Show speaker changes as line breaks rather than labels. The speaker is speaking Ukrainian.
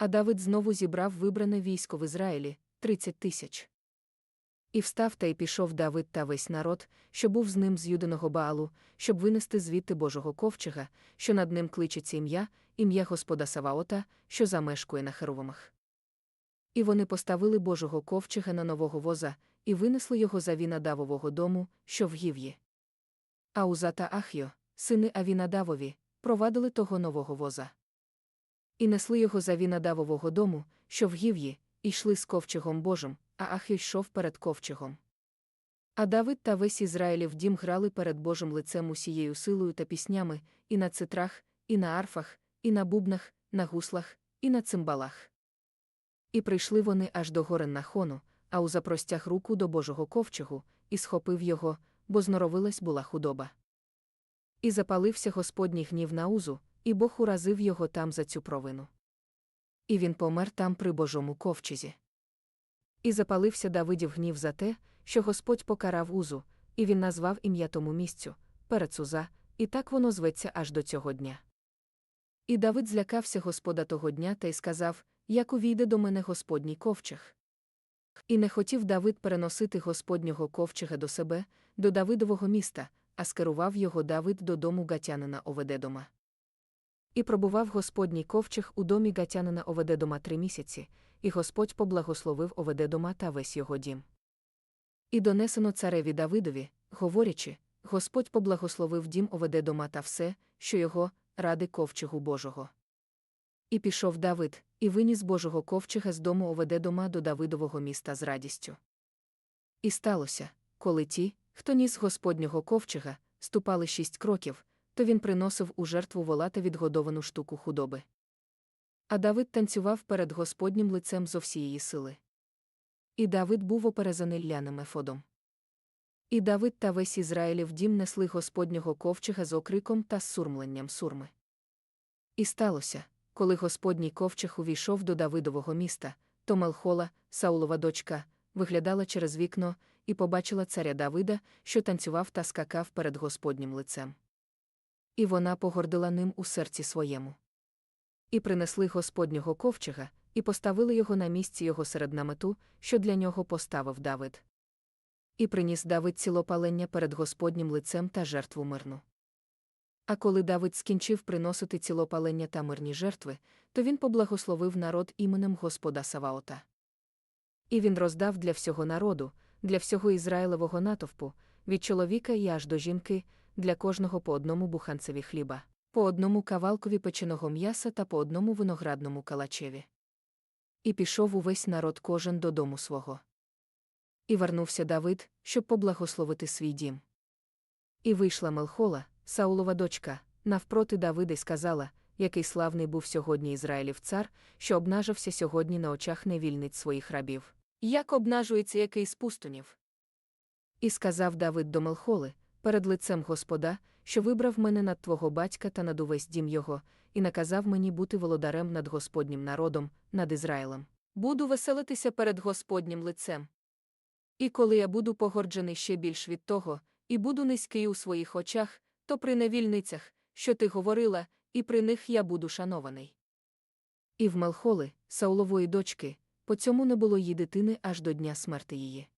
А Давид знову зібрав вибране військо в Ізраїлі тридцять тисяч. І встав та й пішов Давид та весь народ, що був з ним з юдиного Баалу, щоб винести звідти Божого ковчега, що над ним кличеться ім'я, ім'я Господа Саваота, що замешкує на Херовимах. І вони поставили Божого ковчега на нового воза, і винесли його за Вінадавового дому, що в Гів'ї. А Уза та Ахйо, сини Авінадавові, провадили того нового воза. І несли його за Вінадавового дому, що в Гів'ї, і йшли з ковчегом Божим, а Ахйо йшов перед ковчегом. А Давид та весь Ізраїлів дім грали перед Божим лицем усією силою та піснями, і на цитрах, і на арфах, і на бубнах, на гуслах, і на цимбалах. І прийшли вони аж до горен Нахону, а Уза простяг руку до Божого ковчегу, і схопив його, бо зноровилась була худоба. І запалився Господній гнів на Узу, і Бог уразив його там за цю провину. І він помер там при Божому ковчезі. І запалився Давидів гнів за те, що Господь покарав Узу, і він назвав ім'я тому місцю Перецуза, і так воно зветься аж до цього дня. І Давид злякався Господа того дня та й сказав, як увійде до мене Господній ковчег. І не хотів Давид переносити Господнього ковчега до себе, до Давидового міста, а скерував його Давид додому гатянина Оведедома. І пробував Господній ковчег у домі гатянина Оведедома три місяці, і Господь поблагословив Оведедома та весь його дім. І донесено цареві Давидові, говорячи, Господь поблагословив дім Оведедома та все, що його, ради ковчегу Божого. І пішов Давид, і виніс Божого ковчега з дому Оведедома до Давидового міста з радістю. І сталося, коли ті, хто ніс Господнього ковчега, ступали шість кроків, то він приносив у жертву вола та відгодовану штуку худоби. А Давид танцював перед Господнім лицем зо всієї сили. І Давид був оперезаний ляним ефодом. І Давид та весь Ізраїлів дім несли Господнього ковчега з окриком та з сурмленням сурми. І сталося, коли Господній ковчег увійшов до Давидового міста, то Мелхола, Саулова дочка, виглядала через вікно і побачила царя Давида, що танцював та скакав перед Господнім лицем. І вона погордила ним у серці своєму. І принесли Господнього ковчега, і поставили його на місці його серед намету, що для нього поставив Давид. І приніс Давид цілопалення перед Господнім лицем та жертву мирну. А коли Давид скінчив приносити цілопалення та мирні жертви, то він поблагословив народ іменем Господа Саваота. І він роздав для всього народу, для всього Ізраїлевого натовпу, від чоловіка і аж до жінки, для кожного по одному буханцеві хліба, по одному кавалкові печеного м'яса та по одному виноградному калачеві. І пішов увесь народ кожен додому свого. І вернувся Давид, щоб поблагословити свій дім. І вийшла Мелхола, Саулова дочка, навпроти Давида й сказала, який славний був сьогодні Ізраїлів цар, що обнажився сьогодні на очах невільниць своїх рабів. Як обнажується який з пустунів? І сказав Давид до Мелхоли, перед лицем Господа, що вибрав мене над твого батька та над увесь дім його, і наказав мені бути володарем над Господнім народом, над Ізраїлем. Буду веселитися перед Господнім лицем. І коли я буду погорджений ще більш від того, і буду низький у своїх очах, то при невільницях, що ти говорила, і при них я буду шанований. І в Мелхоли, Саулової дочки, по цьому не було її дитини аж до дня смерти її.